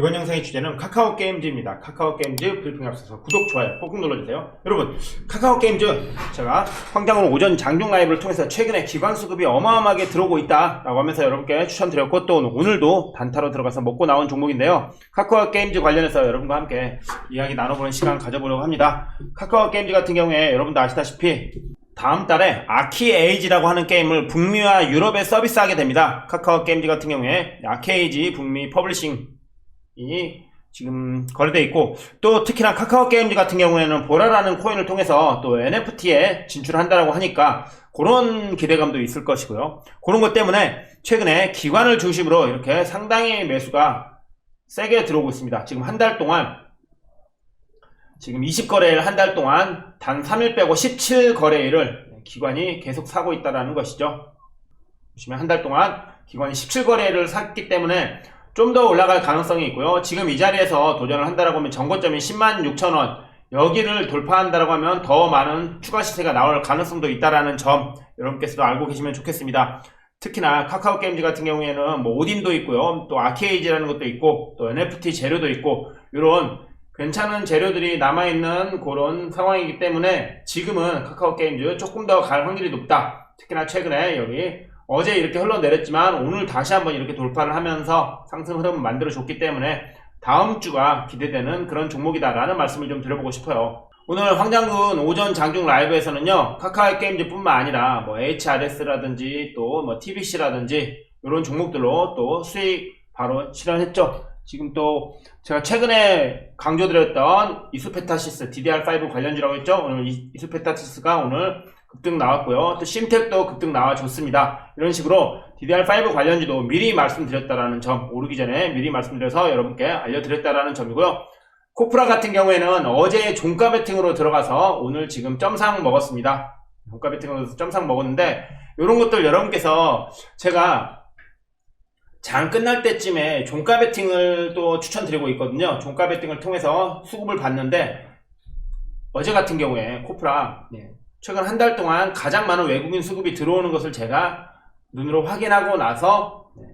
이번 영상의 주제는 카카오 게임즈입니다. 카카오 게임즈 브리핑 앞서서 구독, 좋아요 꼭 눌러주세요. 여러분, 카카오 게임즈 제가 황장훈 오전 장중 라이브를 통해서 최근에 기관 수급이 어마어마하게 들어오고 있다라고 하면서 여러분께 추천드렸고 또 오늘도 단타로 들어가서 먹고 나온 종목인데요. 카카오 게임즈 관련해서 여러분과 함께 이야기 나눠보는 시간 가져보려고 합니다. 카카오 게임즈 같은 경우에 여러분도 아시다시피 다음 달에 아키에이지라고 하는 게임을 북미와 유럽에 서비스하게 됩니다. 카카오 게임즈 같은 경우에 아키에이지 북미 퍼블리싱 이 지금 거래돼 있고 또 특히나 카카오 게임즈 같은 경우에는 보라라는 코인을 통해서 또 NFT에 진출한다라고 하니까 그런 기대감도 있을 것이고요. 그런 것 때문에 최근에 기관을 중심으로 이렇게 상당히 매수가 세게 들어오고 있습니다. 지금 한 달 동안 지금 20거래일 한 달 동안 단 3일 빼고 17거래일을 기관이 계속 사고 있다라는 것이죠. 보시면 한 달 동안 기관이 17거래일을 샀기 때문에 좀 더 올라갈 가능성이 있고요. 지금 이 자리에서 도전을 한다라고 하면 정고점이 10만 6천 원 여기를 돌파한다라고 하면 더 많은 추가 시세가 나올 가능성도 있다라는 점 여러분께서도 알고 계시면 좋겠습니다. 특히나 카카오 게임즈 같은 경우에는 뭐 오딘도 있고요. 또 아케이지라는 것도 있고 또 NFT 재료도 있고 이런 괜찮은 재료들이 남아있는 그런 상황이기 때문에 지금은 카카오 게임즈 조금 더 갈 확률이 높다. 특히나 최근에 여기 어제 이렇게 흘러내렸지만 오늘 다시 한번 이렇게 돌파를 하면서 상승 흐름을 만들어 줬기 때문에 다음 주가 기대되는 그런 종목이다라는 말씀을 좀 드려보고 싶어요. 오늘 황장군 오전 장중 라이브에서는요 카카오 게임즈 뿐만 아니라 뭐 HRS라든지 또 뭐 TBC라든지 이런 종목들로 또 수익 바로 실현했죠. 지금 또 제가 최근에 강조드렸던 이수페타시스 DDR5 관련주라고 했죠. 오늘 이- 이수페타시스가 오늘 급등 나왔고요. 또 심텍도 급등 나와줬습니다. 이런 식으로 DDR5 관련주도 미리 말씀드렸다라는 점, 오르기 전에 미리 말씀드려서 여러분께 알려드렸다라는 점이고요. 코프라 같은 경우에는 어제 종가 베팅으로 들어가서 오늘 지금 점상 먹었습니다. 종가 베팅으로 점상 먹었는데 이런 것들 여러분께서 제가 장 끝날 때쯤에 종가 베팅을 또 추천드리고 있거든요. 종가 베팅을 통해서 수급을 봤는데 어제 같은 경우에 코프라 네, 최근 한 달 동안 가장 많은 외국인 수급이 들어오는 것을 제가 눈으로 확인하고 나서 네,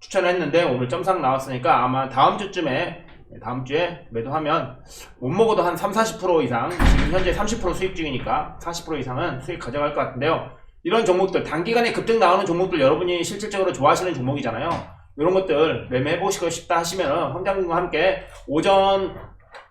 추천을 했는데 오늘 점상 나왔으니까 아마 다음 주쯤에 네, 다음 주에 매도하면 못 먹어도 한 3, 40% 이상 지금 현재 30% 수익 중이니까 40% 이상은 수익 가져갈 것 같은데요. 이런 종목들 단기간에 급등 나오는 종목들 여러분이 실질적으로 좋아하시는 종목이잖아요. 이런 것들 매매해 보시고 싶다 하시면 황장군과 함께 오전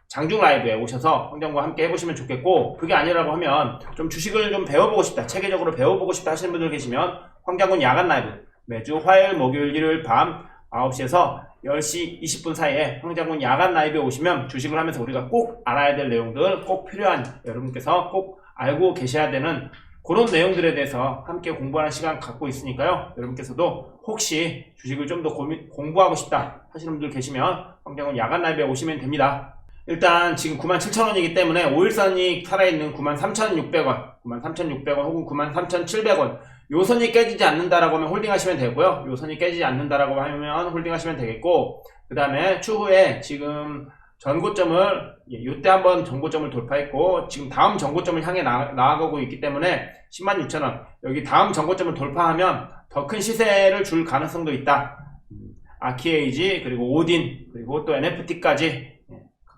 장중 라이브에 오셔서 황장군과 함께 해보시면 좋겠고 그게 아니라고 하면 좀 주식을 좀 배워보고 싶다 체계적으로 배워보고 싶다 하시는 분들 계시면 황장군 야간 라이브 매주 화요일 목요일 일요일 밤 9시에서 10시 20분 사이에 황장군 야간 라이브에 오시면 주식을 하면서 우리가 꼭 알아야 될 내용들 꼭 필요한 여러분께서 꼭 알고 계셔야 되는 그런 내용들에 대해서 함께 공부하는 시간 갖고 있으니까요. 여러분께서도 혹시 주식을 좀 더 공부하고 싶다 하시는 분들 계시면 황장군 야간 라이브에 오시면 됩니다. 일단 지금 97,000원이기 때문에 5일선이 살아있는 93,600원, 93,600원 혹은 93,700원 요 선이 깨지지 않는다라고 하면 홀딩하시면 되고요. 요 선이 깨지지 않는다라고 하면 홀딩하시면 되겠고 그 다음에 추후에 지금 전고점을 예, 요때 한번 전고점을 돌파했고 지금 다음 전고점을 향해 나, 나아가고 있기 때문에 106,000원 여기 다음 전고점을 돌파하면 더 큰 시세를 줄 가능성도 있다. 음, 아키에이지 그리고 오딘 그리고 또 NFT까지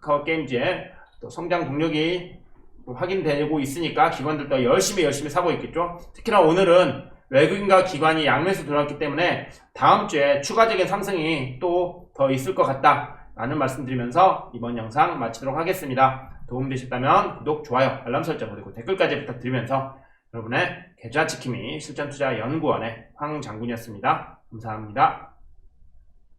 카카오 게임즈의 또 성장 동력이 확인되고 있으니까 기관들도 열심히 열심히 사고 있겠죠. 특히나 오늘은 외국인과 기관이 양매수 들어왔기 때문에 다음 주에 추가적인 상승이 또 더 있을 것 같다라는 말씀드리면서 이번 영상 마치도록 하겠습니다. 도움되셨다면 구독, 좋아요, 알람 설정 그리고 댓글까지 부탁드리면서 여러분의 계좌 지킴이 실전투자 연구원의 황 장군이었습니다. 감사합니다.